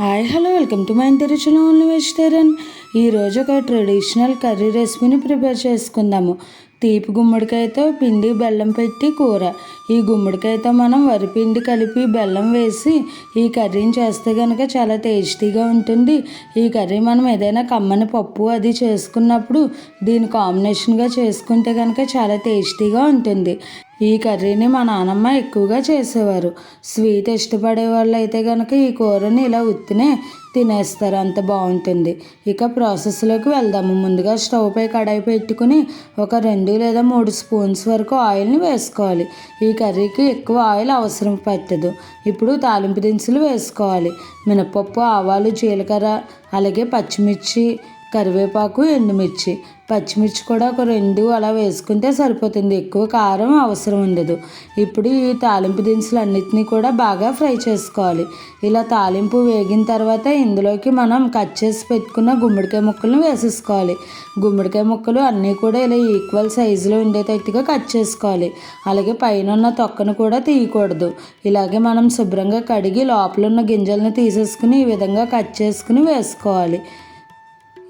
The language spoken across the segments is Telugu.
Hi hello welcome to my ఇంటర్చుల only vegetarian ఈరోజు ఒక ట్రెడిషనల్ కర్రీ రెసిపీని ప్రిపేర్ చేసుకుందాము. తీపి గుమ్మడికాయతో పిండి బెల్లం పెట్టి కూర. ఈ గుమ్మడికాయతో మనం వరిపిండి కలిపి బెల్లం వేసి ఈ కర్రీని చేస్తే కనుక చాలా టేస్టీగా ఉంటుంది. ఈ కర్రీ మనం ఏదైనా కమ్మని పప్పు అది చేసుకున్నప్పుడు దీని కాంబినేషన్గా చేసుకుంటే కనుక చాలా టేస్టీగా ఉంటుంది. ఈ కర్రీని మా నానమ్మ ఎక్కువగా చేసేవారు. స్వీట్ ఇష్టపడే వాళ్ళు అయితే కనుక ఈ కూరని ఇలా ఉత్తినే తినేస్తారు. అంత బాగుంటుంది. ఇక ప్రాసెస్లోకి వెళ్దాము. ముందుగా స్టవ్ పై కడాయి పెట్టుకుని ఒక రెండు లేదా మూడు స్పూన్స్ వరకు ఆయిల్ని వేసుకోవాలి. ఈ కర్రీకి ఎక్కువ ఆయిల్ అవసరం పట్టదు. ఇప్పుడు తాలింపు దినుసులు వేసుకోవాలి. మినపప్పు ఆవాలు జీలకర్ర అలాగే పచ్చిమిర్చి కరివేపాకు ఎండుమిర్చి. పచ్చిమిర్చి కూడా ఒక రెండు అలా వేసుకుంటే సరిపోతుంది. ఎక్కువ కారం అవసరం ఉండదు. ఇప్పుడు ఈ తాలింపు దినుసులు అన్నిటినీ కూడా బాగా ఫ్రై చేసుకోవాలి. ఇలా తాలింపు వేగిన తర్వాత ఇందులోకి మనం కట్ చేసి పెట్టుకున్న గుమ్మడికాయ ముక్కలను వేసేసుకోవాలి. గుమ్మడికాయ ముక్కలు అన్నీ కూడా ఇలా ఈక్వల్ సైజులో ఉండేటట్టుగా కట్ చేసుకోవాలి. అలాగే పైన ఉన్న తొక్కను కూడా తీయకూడదు. ఇలాగే మనం శుభ్రంగా కడిగి లోపల ఉన్న గింజలను తీసేసుకుని ఈ విధంగా కట్ చేసుకుని వేసుకోవాలి.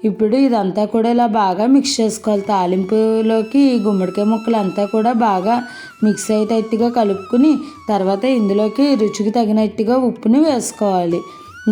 ఇప్పుడు ఇదంతా కూడా ఇలా బాగా మిక్స్ చేసుకోవాలి. తాలింపులోకి ఈ గుమ్మడికాయ ముక్కలు అంతా కూడా బాగా మిక్స్ అయ్యేటట్టుగా కలుపుకుని తర్వాత ఇందులోకి రుచికి తగినట్టుగా ఉప్పుని వేసుకోవాలి.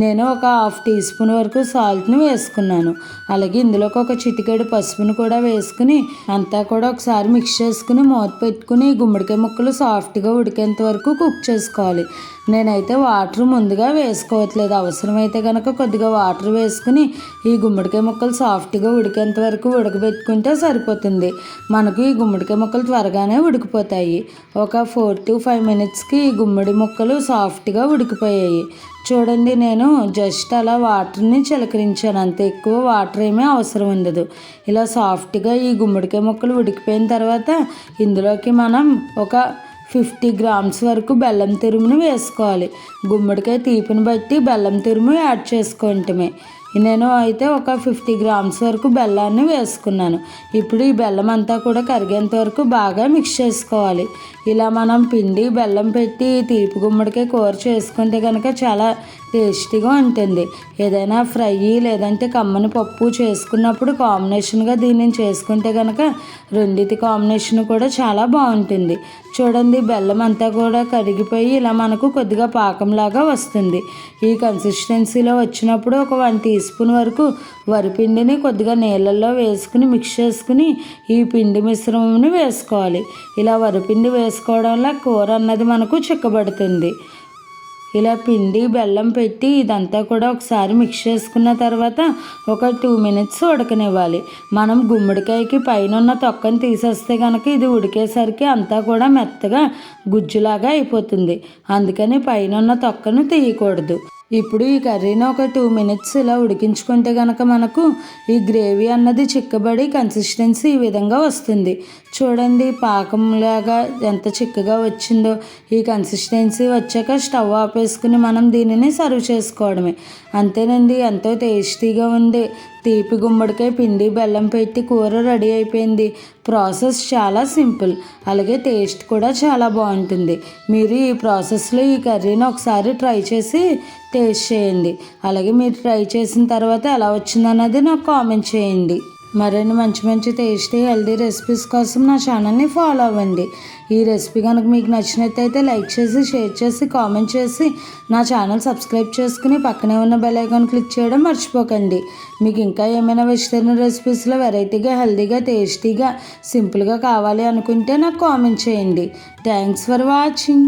నేను ఒక హాఫ్ టీ స్పూన్ వరకు సాల్ట్ని వేసుకున్నాను. అలాగే ఇందులోకి ఒక చిటికెడు పసుపును కూడా వేసుకుని అంతా కూడా ఒకసారి మిక్స్ చేసుకుని మూత పెట్టుకుని గుమ్మడికాయ ముక్కలు సాఫ్ట్గా ఉడికేంత వరకు కుక్ చేసుకోవాలి. నేనైతే వాటర్ ముందుగా వేసుకోవట్లేదు. అవసరమైతే కనుక కొద్దిగా వాటర్ వేసుకుని ఈ గుమ్మడికాయ ముక్కలు సాఫ్ట్గా ఉడికేంత వరకు ఉడకబెట్టుకుంటే సరిపోతుంది. మనకు ఈ గుమ్మడికాయ ముక్కలు త్వరగానే ఉడికిపోతాయి. ఒక ఫోర్ టు ఫైవ్ మినిట్స్కి ఈ గుమ్మడి ముక్కలు సాఫ్ట్గా ఉడికిపోయాయి. చూడండి నేను జస్ట్ అలా వాటర్ని చిలకరించాను. అంత ఎక్కువ వాటర్ ఏమీ అవసరం ఉండదు. ఇలా సాఫ్ట్గా ఈ గుమ్మడికాయ ముక్కలు ఉడికిపోయిన తర్వాత ఇందులోకి మనం ఒక ఫిఫ్టీ గ్రామ్స్ వరకు బెల్లం తురుమును వేసుకోవాలి. గుమ్మడికాయ తీపిని బట్టి బెల్లం తురుము యాడ్ చేసుకోవటమే. నేను అయితే ఒక ఫిఫ్టీ గ్రామ్స్ వరకు బెల్లాన్ని వేసుకున్నాను. ఇప్పుడు ఈ బెల్లం అంతా కూడా కరిగేంత వరకు బాగా మిక్స్ చేసుకోవాలి. ఇలా మనం పిండి బెల్లం పెట్టి తీపి గుమ్మడికాయ కూర చేసుకుంటే కనుక చాలా టేస్టీగా ఉంటుంది. ఏదైనా ఫ్రై లేదంటే కమ్మని పప్పు చేసుకున్నప్పుడు కాంబినేషన్గా దీన్ని చేసుకుంటే కనుక రెండిటి కాంబినేషన్ కూడా చాలా బాగుంటుంది. చూడండి బెల్లం అంతా కూడా కరిగిపోయి ఇలా మనకు కొద్దిగా పాకంలాగా వస్తుంది. ఈ కన్సిస్టెన్సీలో వచ్చినప్పుడు ఒక వన్ టీ స్పూన్ వరకు వరిపిండిని కొద్దిగా నీళ్ళల్లో వేసుకుని మిక్స్ చేసుకుని ఈ పిండి మిశ్రమంని వేసుకోవాలి. ఇలా వరిపిండి వేసుకోవడం వల్ల కూర అన్నది మనకు చిక్కబడుతుంది. ఇలా పిండి బెల్లం పెట్టి ఇదంతా కూడా ఒకసారి మిక్స్ చేసుకున్న తర్వాత ఒక టూ మినిట్స్ ఉడకనివ్వాలి. మనం గుమ్మడికాయకి పైన ఉన్న తొక్కని తీసేస్తే కనుక ఇది ఉడికేసరికి అంతా కూడా మెత్తగా గుజ్జులాగా అయిపోతుంది. అందుకని పైన ఉన్న తొక్కను తీయకూడదు. ఇప్పుడు ఈ కర్రీని ఒక టూ మినిట్స్ ఇలా ఉడికించుకుంటే కనుక మనకు ఈ గ్రేవీ అన్నది చిక్కబడి కన్సిస్టెన్సీ ఈ విధంగా వస్తుంది. చూడండి పాకంలాగా ఎంత చిక్కగా వచ్చిందో. ఈ కన్సిస్టెన్సీ వచ్చాక స్టవ్ ఆపేసుకుని మనం దీనిని సర్వ్ చేసుకోవడమే. అంతేనండి ఎంతో టేస్టీగా ఉంది. తీపి గుమ్మడికాయ పిండి బెల్లం పెట్టి కూర రెడీ అయిపోయింది. ప్రాసెస్ చాలా సింపుల్. అలాగే టేస్ట్ కూడా చాలా బాగుంటుంది. మీరు ఈ ప్రాసెస్లో ఈ కర్రీని ఒకసారి ట్రై చేసి టేస్ట్ చేయండి. అలాగే మీరు ట్రై చేసిన తర్వాత ఎలా వచ్చిందన్నది నాకు కామెంట్ చేయండి. మరిన్ని మంచి మంచి టేస్టీ హెల్దీ రెసిపీస్ కోసం నా ఛానల్ని ఫాలో అవ్వండి. ఈ రెసిపీ కనుక మీకు నచ్చినట్టయితే లైక్ చేసి షేర్ చేసి కామెంట్ చేసి నా ఛానల్ సబ్స్క్రైబ్ చేసుకుని పక్కనే ఉన్న బెల్ ఐకాన్ క్లిక్ చేయడం మర్చిపోకండి. మీకు ఇంకా ఏమైనా వెజిటేరియన్ రెసిపీస్లో వెరైటీగా హెల్దీగా టేస్టీగా సింపుల్గా కావాలి అనుకుంటే నాకు కామెంట్ చేయండి. Thanks for watching.